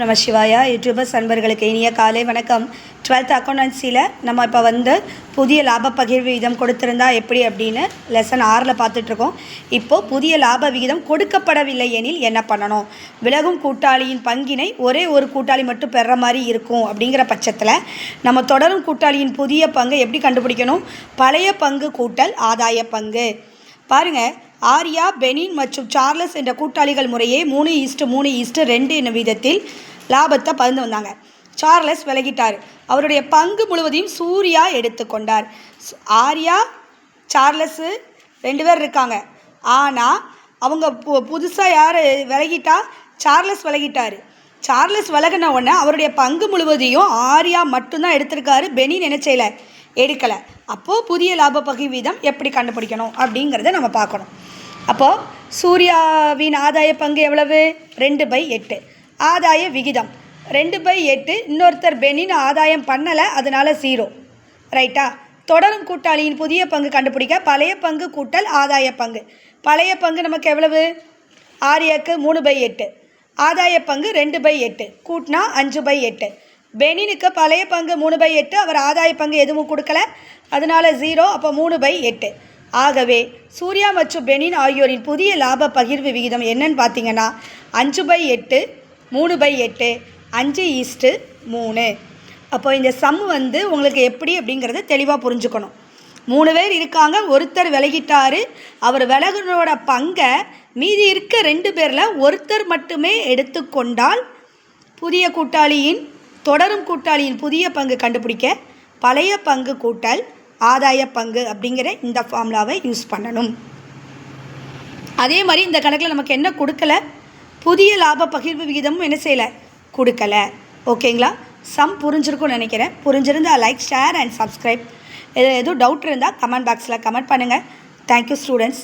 நம சிவாயா. யூடியூபர்ஸ் அன்பர்களுக்கு இனிய காலை வணக்கம். டுவெல்த் அக்கௌண்டன்சியில் நம்ம இப்போ வந்து புதிய லாப பகிர்வு விகிதம் கொடுத்திருந்தா எப்படி அப்படின்னு லெசன் ஆறில் பார்த்துட்ருக்கோம் இப்போது புதிய லாப விகிதம் கொடுக்கப்படவில்லை எனில் என்ன பண்ணணும்? விலகும் கூட்டாளியின் பங்கினை ஒரே ஒரு கூட்டாளி மட்டும் பெற மாதிரி இருக்கும் அப்படிங்கிற பட்சத்தில் நம்ம தொடரும் கூட்டாளியின் புதிய பங்கை எப்படி கண்டுபிடிக்கணும்? பழைய பங்கு கூட்டல் ஆதாய பங்கு. பாருங்கள் ஆர்யா பெனின் மற்றும் சார்லஸ் என்ற கூட்டாளிகள் முறையே மூணு ஈஸ்ட்டு மூணு ஈஸ்ட்டு ரெண்டு என்னும் விதத்தில் லாபத்தை பகிர்ந்து வந்தாங்க. சார்லஸ் விலகிட்டார். அவருடைய பங்கு முழுவதையும் சூர்யா எடுத்துக்கொண்டார் ஆர்யா சார்லஸு ரெண்டு பேர் இருக்காங்க. ஆனால் அவங்க பு புதுசாக யார் விலகிட்டா சார்லஸ் விலகிட்டார். சார்லஸ் விலகின உடனே அவருடைய பங்கு முழுவதையும் ஆர்யா மட்டும்தான் எடுத்திருக்காரு. பெனின் என்ன செய்யலை? எடுக்கலை. அப்போது புதிய லாப பகிர்வீதம் வீதம் எப்படி கண்டுபிடிக்கணும் அப்படிங்கிறத நம்ம பார்க்கணும். அப்போது சூர்யாவின் ஆதாய பங்கு எவ்வளவு? ரெண்டு பை எட்டு. ஆதாய விகிதம். ரெண்டு பை எட்டு இன்னொருத்தர் பெனின் ஆதாயம் பண்ணலை அதனால ஜீரோ ரைட்டா? தொடரும் கூட்டாளியின் புதிய பங்கு கண்டுபிடிக்க பழைய பங்கு கூட்டல் ஆதாய பங்கு. பழைய பங்கு நமக்கு எவ்வளவு? ஆரியாக்கு மூணு பை எட்டு. ஆதாய பங்கு ரெண்டு பை எட்டு. கூட்டினா அஞ்சு பை எட்டு. பெனினுக்கு பழைய பங்கு மூணு பை எட்டு அவர் ஆதாய பங்கு எதுவும் கொடுக்கல அதனால ஜீரோ அப்போ மூணு பை எட்டு. ஆகவே சூர்யா மற்றும் பெனின் ஆகியோரின் புதிய லாப பகிர்வு விகிதம் என்னன்னு பார்த்தீங்கன்னா அஞ்சு பை எட்டு மூணு பை எட்டு அஞ்சு ஈஸ்ட்டு மூணு. அப்போ இந்த சம் வந்து உங்களுக்கு எப்படி அப்படிங்கிறத தெளிவாக புரிஞ்சுக்கணும். மூணு பேர் இருக்காங்க ஒருத்தர் விலகிட்டார் அவர் விலகினோட பங்கை மீதி இருக்க ரெண்டு பேரில் ஒருத்தர் மட்டுமே எடுத்துக்கொண்டால் புதிய கூட்டாளியின் தொடரும் கூட்டாளியின் புதிய பங்கு கண்டுபிடிக்க பழைய பங்கு கூட்டல் ஆதாய பங்கு அப்படிங்கிற இந்த ஃபார்முலாவை யூஸ் பண்ணணும். அதே மாதிரி இந்த கணக்கில் நமக்கு என்ன கொடுக்கல? புதிய லாப பகிர்வு விகிதமும் என்ன செய்யலை? கொடுக்கல. ஓகேங்களா சம் புரிஞ்சிருக்கும்னு நினைக்கிறேன். புரிஞ்சிருந்தால் லைக் ஷேர் அண்ட் சப்ஸ்கிரைப் எதுவும் டவுட் இருந்தால் கமெண்ட் பாக்ஸில் கமெண்ட் பண்ணுங்கள் தேங்க்யூ ஸ்டூடெண்ட்ஸ்